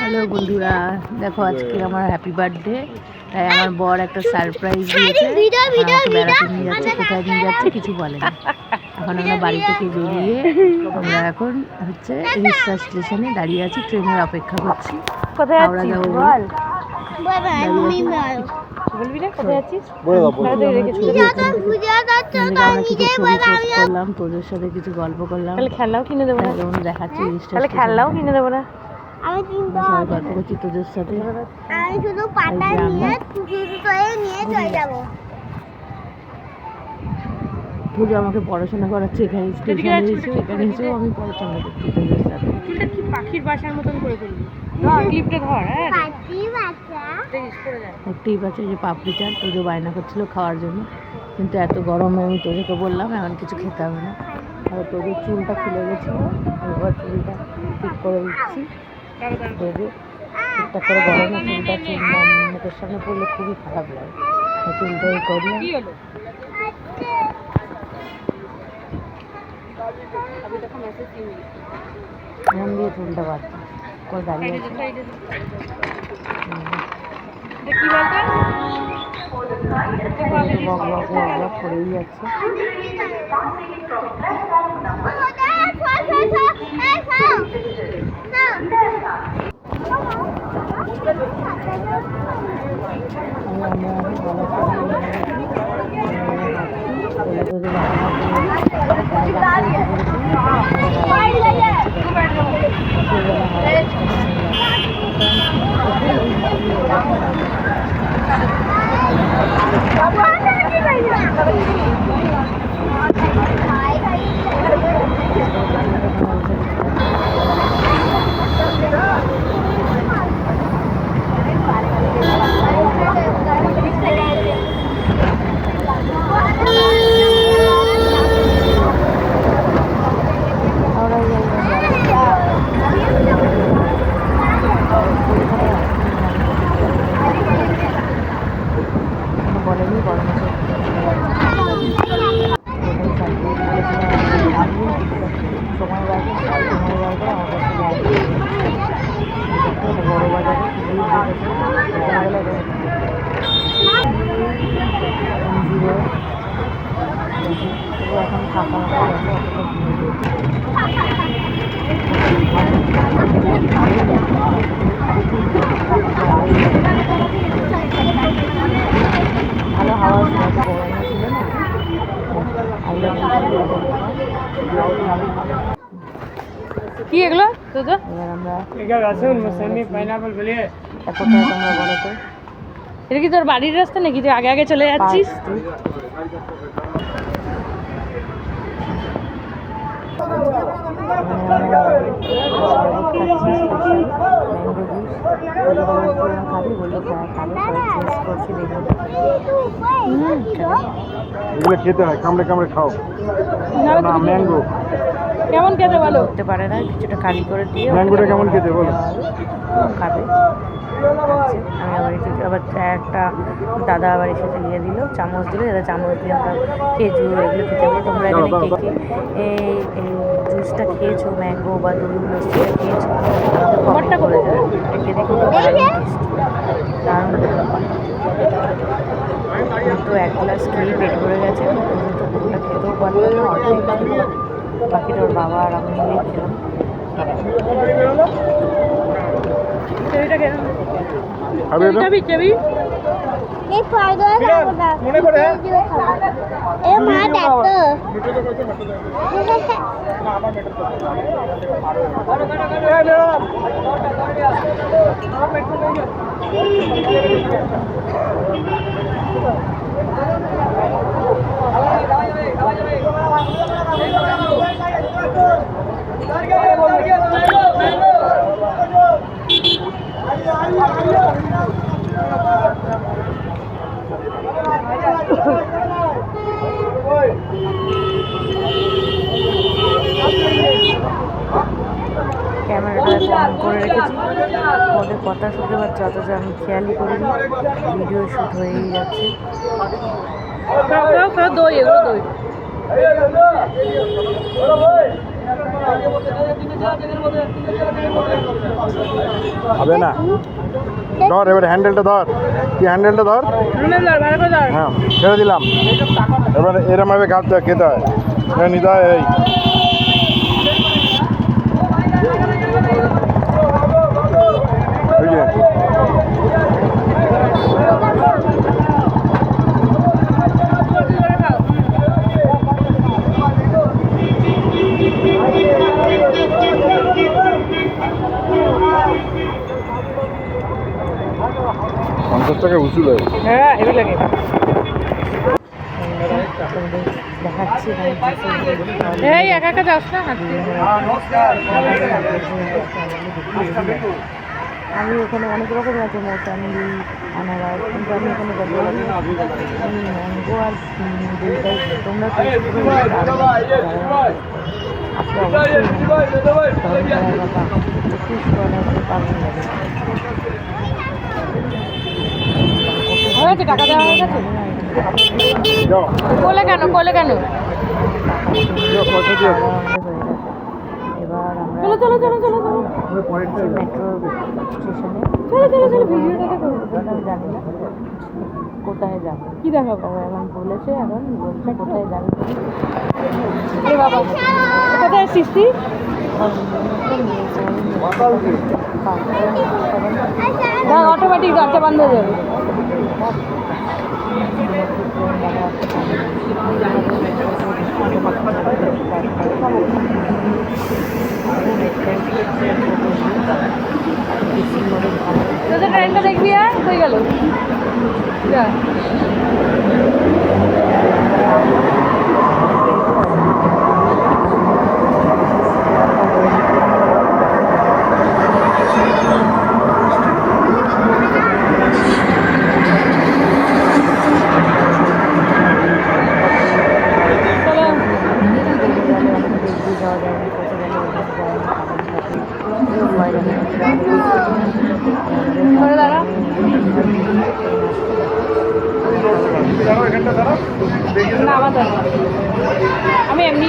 Hello বন্ধুরা দেখো আজকে আমার হ্যাপি বার্থডে তাই আমার বর একটা সারপ্রাইজ দিয়েছে। ভিডিও, ভিডিও, আমাকে বেড়াতে নিয়ে যাচ্ছে কোথায় নিয়ে যাচ্ছে কিছু বলে না। এখন আমরা বাড়ি থেকে বেরিয়ে আমরা এখন হচ্ছে রিক্সা স্টেশনে দাঁড়িয়ে আছি ট্রেনের অপেক্ষা করছি। কোথায় বল। বলবি না করলাম তোদের সাথে কিছু গল্প করলাম। তাহলে খেলনাও কিনে দেবো না। যেমন দেখাচ্ছি তাহলে খেলনাও কিনে দেবো না। আমি কিন্তু করছি তোদের সাথে। আমি শুধু পাতা নিয়ে নিয়ে চলে যাব। পুজো আমাকে পড়াশোনা করাচ্ছে এখানে স্টেশনে এসে এখানে এসেও আমি পড়াশোনা করছি তোদের সাথে। চুলটা কি পাখির বাসার মতন করে ধর হ্যাঁ? বাচ্চা যে। পাপড়ি চাট পুজো বায়না করছিল খাওয়ার জন্য। কিন্তু এত গরমে আমি তোদেরকে বললাম এমন কিছু খেতে হবে না। আর তোদের চুলটা খুলে গেছিল এবার চুলটা ঠিক করে দিচ্ছি। দেবে ঠিকঠাক করে গরমে চুলটা চুল মুখের সামনে পড়লে খুবই খারাপ লাগে। তাই চুলটা এই করি মন দিয়ে চুলটা বাড়ছে করে দাঁড়িয়ে বক বক বক বক করেই যাচ্ছে। আমি আমরা এখন ভালো করে ছেলে যদি কোনো বলেনি বড় মাসে সময় বাড়বে সময় বাড়বে আমার কাছে বড় বাজারে সকালবেলা জিরো এখন ফাঁকা ফাঁকা আছে অতটা ভিড় নেই। ভালো হাওয়া ছিল এত গরমও ছিল না আইলাম কি এগুলো? তোজো এবার আমরা বলিয়ে এটা কোথায় তো এটা কি তোর বাড়ির রাস্তা নাকি? তুই আগে আগে চলে যাচ্ছিস? এগুলো খেতে হয় কামড়ে কামড়ে খাও। না ম্যাঙ্গো কেমন খেতে বলো? করতে পারে না কিছুটা কালি করে দিয়ে ম্যাঙ্গোটা কেমন খেতে বলো? খাবে। আমি আবার এসেছি আবার একটা দাদা আবার এসেছে দিয়ে দিল চামচ দিল এবার চামচ দিয়ে আমরা খেজুর এগুলো খেতে পারি তোমরা এখানে কে কে এই এই জুসটা খেয়েছো ম্যাঙ্গো বা দই লস্যিটা খেয়েছো? আমাদের করে যাবে একে দেখে তো দারুণ টেস্টি তো এক গ্লাস খেয়ে পেট ভরে গেছে তো খেতেও পারল না অর্ধেক বাকিটা ওর বাবা আর আমি খেলাম খাবে ক্যামেরাটা অন করে রেখেছি ওদের কথা শুনতে পাচ্ছি অথচ আমি খেয়ালই করিনি ভিডিও শ্যুট হয়েই যাচ্ছে খাও খাও খাও দই এগুলো দই হবে না। ধর, এবার হ্যান্ডেলটা ধর। কি হ্যান্ডেলটা ধর? হ্যাঁ ছেড়ে দিলাম। এবার এরম ভাবে গাছ খেতে হয়। নিতে হয়, এই। টাকা উঁচু লাগে। হ্যাঁ হেভি লাগে। এই একা একা যাস না আমি ওখানে অনেক রকম আছে মৌসাম্বি আনারস কিন্তু আমি আমি ম্যাঙ্গো আর তোমরা অবশ্যই। পাবেন যাবে হয়ে গেছে টাকা দেওয়া হয়ে গেছে? কোলে কেন কোলে কেন? চলো চলো চলো চলো চলো। মেট্রো স্টেশনে চলো চলো চলো ভিডিওটা দেখো জানি না কোথায় যাব? কি দেখাবো? তবে এখন বলেছে এখন বলছে কোথায় যাবে। এ বাবা কোথায় আসছিস তুই? অটোমেটিক দরজা বন্ধ হয়ে যাবে। ট্রেনটা দেখবি আর হয়ে গেল। যা চলো ঘরে দাঁড়া দাঁড়াও এখানটা দাঁড়াও না আমার দরকার নেই। আমি এমনি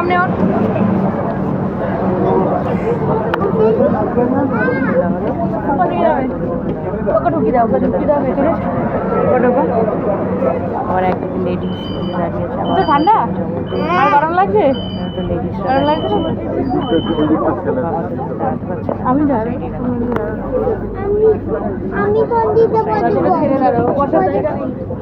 সামনে ওর ওকে ঢুকি দাও ওকে ঢুকি দাও ভেতরে ওকে ঢোকো আবার একটা লেডিস ঠান্ডা? আর গরম লাগছে? গরম লাগছে? আমি কোন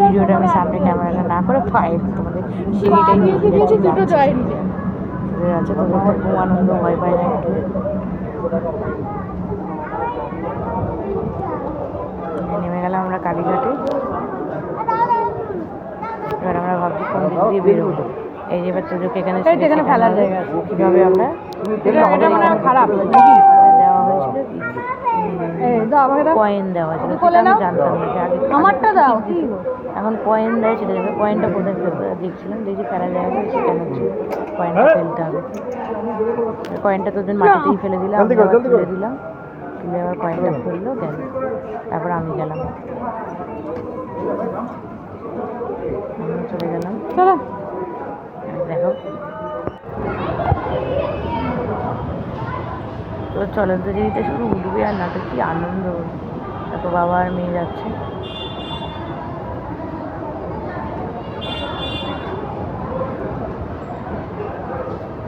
ভিডিওটা আমি সামনে ক্যামেরাটা না করে পায়ে তোমাদের। সিঁড়িটাই আছে তোদের তো খুব আনন্দ ভয় পায় না নেমে গেলাম আমরা কালীঘাটে। এবার আমরা ভাবছি কোন দিক দিয়ে বেরোবো। এই যে এবার তোদেরকে এখানে এখানে ফেলার জায়গা আছে। কীভাবে আমরা? খারাপ হয়েছিল কি এই দাও আমাকে দাও কয়েন দেওয়া ছিল সেটা আমি জানতাম না আগে আমারটা দাও কি? এখন কয়েন দেয় সেটা দেবে কয়েনটা কোথায় ফেলতে দেখছিলাম দেখি ফেলা যায় না সেখানে হচ্ছে কয়েনটা ফেলতে হবে। কয়েনটা তোদের মাটিতেই ফেলে দিলাম আমি। তুলে দিলাম তুলে আবার কয়েনটা ফেলল গেল তারপর আমি গেলাম। আমরা চলে গেলাম। দেখো তো চলন্ত জিনিসটা শুধু উঠবে আর না তো কি আনন্দ। তারপর বাবা আর মেয়ে যাচ্ছে।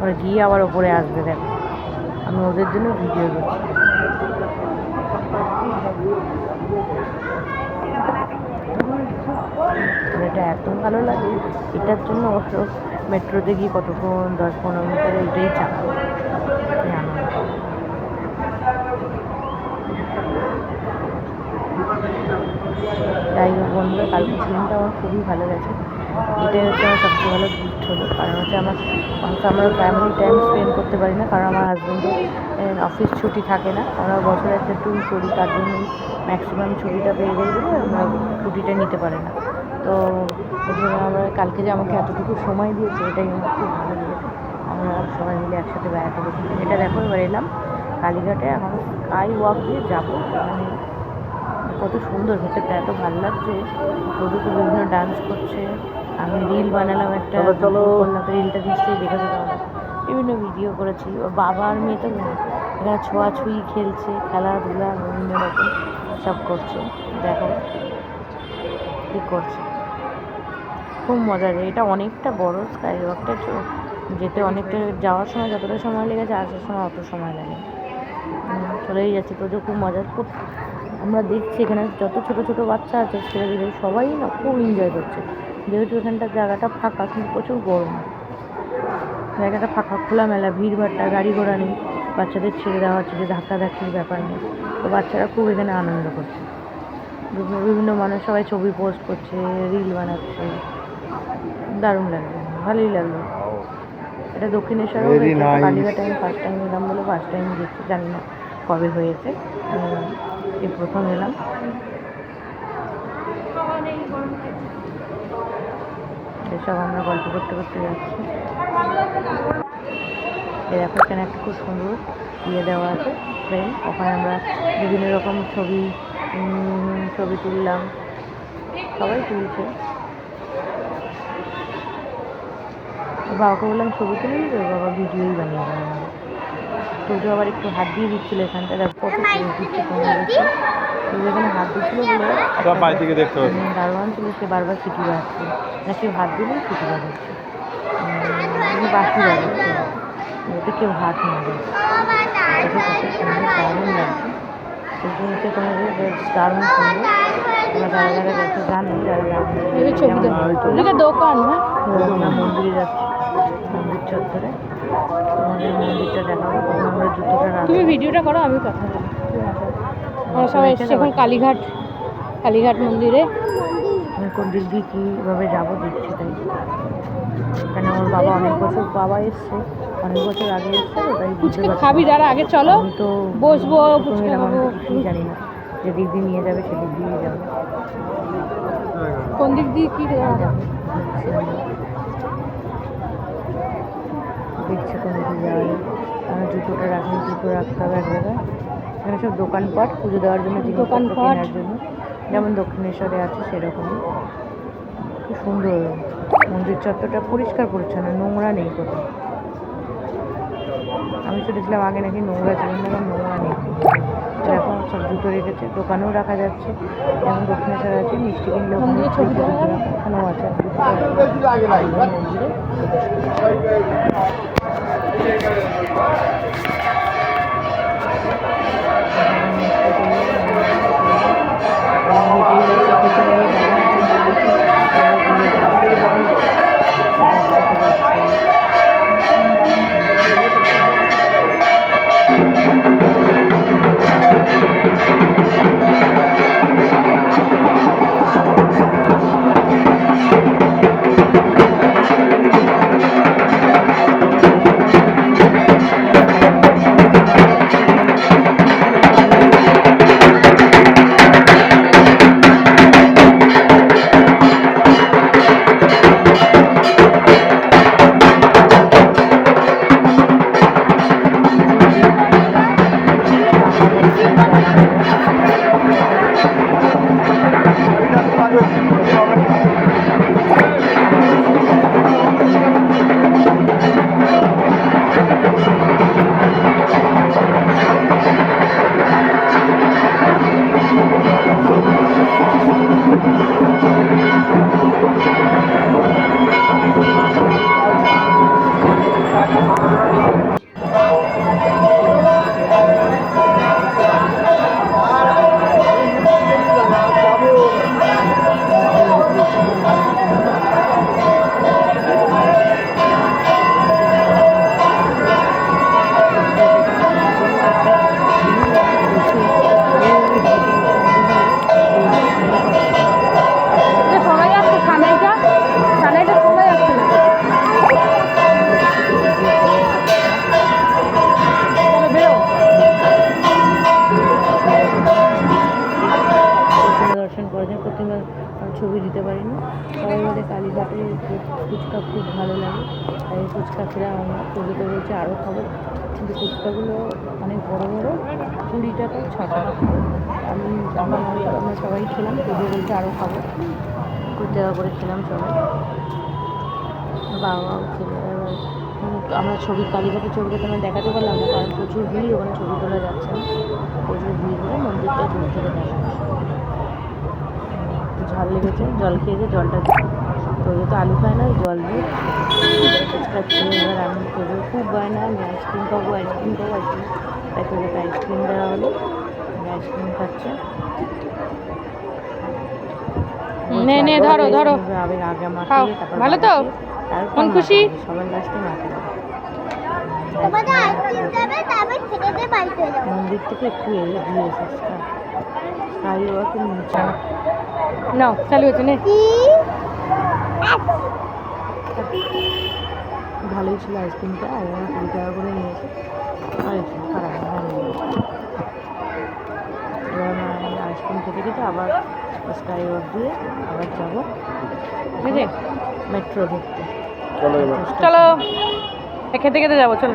ওরা গিয়ে আবার ওপরে আসবে, দেখ। আমি ওদের জন্য ভিডিও করছি। এটা এত ভালো লাগে, এটার জন্য অবশ্য মেট্রোতে গিয়ে কতক্ষণ, দশ পনেরো মিটার এটাই চাপ। যাই হোক বন্ধুরা, কালকে দিনটা আমার খুবই ভালো গেছে। এটাই হচ্ছে আমার সবচেয়ে ভালো গিফট হলো। কারণ হচ্ছে আমার, অন্তত আমরা ফ্যামিলি টাইম স্পেন্ড করতে পারি না, কারণ আমার হাজব্যান্ডের অফিস ছুটি থাকে না। আমরা বছরে একটা ট্যুর করি, তার জন্যই ম্যাক্সিমাম ছুটিটা পেয়ে বলে আমরা ছুটিটা নিতে পারি না। তো ওই জন্য আমরা কালকে যে আমাকে এতটুকু সময় দিয়েছে, এটাই আমার খুব ভালো লেগেছে। আমরা সবাই মিলে একসাথে বেড়াতে গেছি। এটা দেখো, এবার এলাম কালীঘাটে। এখন স্কাই ওয়াক দিয়ে যাব। মানে কত সুন্দর ভেতরটা এত ভালো লাগছে। তো বিভিন্ন ডান্স করছে। আমি রিল বানালাম একটা চলো, রিলটা নিশ্চয়ই দেখেছ তোমরা বিভিন্ন ভিডিও করেছি। ও বাবা আর মেয়ে তো এখানে ছোঁয়াছুঁই খেলছে খেলাধুলা বিভিন্ন রকম সব করছে। দেখো কী করছে। খুব মজা যায় এটা অনেকটা বড় স্কাই ওয়াকটা যেতে অনেকটা যাওয়ার সময় যতটা সময় লেগেছে আসার সময় অত সময় লাগে। চলেই যাচ্ছে। তোদের খুব মজা খুব আমরা দেখছি এখানে যত ছোট ছোট বাচ্চা আছে ছেলেদের সবাই না খুব এনজয় করছে। যেহেতু এখানটার জায়গাটা ফাঁকা কিন্তু প্রচুর গরম। জায়গাটা ফাঁকা খোলামেলা ভিড় ভাট্টা গাড়ি ঘোড়া নেই। বাচ্চাদের ছেড়ে দেওয়া হচ্ছে যে ধাক্কা ধাক্কির ব্যাপার নেই তো বাচ্চারা খুব এখানে আনন্দ করছে। বিভিন্ন বিভিন্ন মানুষ সবাই ছবি পোস্ট করছে রিল বানাচ্ছে। দারুণ লাগল ভালোই লাগল। এটা দক্ষিণেশ্বরও হয়েছে আমি ফার্স্ট টাইম এলাম বলে ফার্স্ট টাইম দেখছি জানি না কবে হয়েছে। এই প্রথম এলাম। এসব আমরা গল্প করতে করতে যাচ্ছি। দেখো, এখানে একটা খুব সুন্দর ইয়ে দেওয়া আছে ফ্রেম ওখানে আমরা বিভিন্ন রকম ছবি ছবি তুললাম। সবাই তুলছে। বাবাকে বললাম, ছবি তুলে বাবা ভিডিওই বানিয়ে দেয়। তোজো আবার একটু হাত দিয়ে দিচ্ছিল এখানটা দেখ কত দিচ্ছে দেখছ তোজো এখানে হাত দিচ্ছিল বলে দারোয়ান ছিল সে বারবার সিটি বাজছে না কেউ হাত দিলেই সিটি বাজাচ্ছে উম, বাঁশি বাজাচ্ছে। যাতে কেউ হাত না দেয়। কত সুন্দর দারুণ লাগছে। তোমাদের দারুণ সুন্দর। তোমরা যারা যারা গেছো জানো যারা দোকান হ্যাঁ? মন্দিরে যাচ্ছি। চত্বরে। মন্দিরটা দেখাবো আমরা জুতোটা তুমি ভিডিওটা করো আমি কথা বলি আমরা সবাই এসেছি এখন কালীঘাট কালীঘাট মন্দিরে। আমি কোন দিক দিয়ে কীভাবে যাব দেখছি তাই। এখানে আমার বাবা অনেক বছর বাবা এসছে অনেক বছর আগে এসছে তাই ফুচকা খাবি। দাঁড়া আগে চলো। তো বসবো, ফুচকা খাব। জানি না। যে দিক দিয়ে নিয়ে যাবে সেদিক দিয়েই যাবে। কোন দিক দিয়ে কি দেখছে কোন দিকে যাওয়া যায় জুতোটা রাখলে জুতো রাখতে হবে এক জায়গায়। এখানে সব দোকানপাট পুজো দেওয়ার জন্য জিনিসপত্র দোকানপাট। কেনার জন্য। যেমন দক্ষিণেশ্বরে আছে সেরকমই। খুব সুন্দর। মন্দির চত্বরটা পরিষ্কার পরিচ্ছন্ন নোংরা নেই কোথাও। আমি শুনেছিলাম আগে নাকি নোংরা ছিল নোংরা নেই। সব জুতো রেখেছে দোকানেও রাখা যাচ্ছে যেমন দক্ষিণেশ্বর আছে মিষ্টি কিনলে ওখানে ওখানেও আছে মন্দিরে খাব। কিন্তু ফুচকাগুলো অনেক বড়ো বড়ো কুড়ি টাকা ছটা। আমি আমরা আমরা সবাই খেলাম, পুজো বলছে আরও খাব। কুড়ি টাকা করে খেলাম সবাই। বাবাও আমরা ছবি কালীঘাটের ছবিটা তোমার দেখাতে পারলাম না, কারণ প্রচুর ভিড়, ওখানে ছবি তোলা যাচ্ছে না। প্রচুর ভিড় করে মন্দিরটা দূর থেকে দেখা। ঝাল লেগেছে, জল খেয়েছে, জলটা তো যেহেতু আলু খায় না জল দিয়ে খেয়ে এবার আমি তোদের খুব বায়না আমি আইসক্রিম খাব আইসক্রিম খাব আইসক্রিম। তাই তোদেরকে আইসক্রিম দেওয়া হলো। আমি আইসক্রিম খাচ্ছে। নে, নে, ধরো, ধরো। আগে আগে খাও। ভালো তো? মন খুশি? সবার লাস্টে মাকে মন্দির থেকে একটু নাও চালু হচ্ছে নে। ভালোই ছিল আইসক্রিমটা আর আমরা কুড়ি টাকা করে নিয়েছি। আর একটু খারাপ আইসক্রিম খেতে খেতে আবার স্কাই ওয়াক দিয়ে আবার যাব। মেট্রো ধরতে। চলো। খেতে খেতে যাব চলো।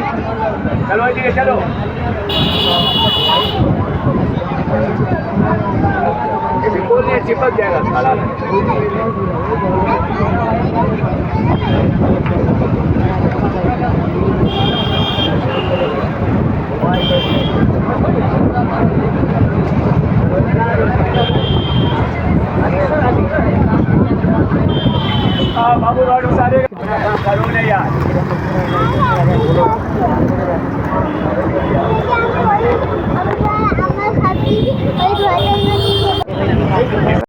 चलो ठीक चलो ये बिल्कुल नहीं चिपक जाएगा खड़ा रहेगा हाँ, हाँ, बाबू रोड उतारे। करो नहीं यार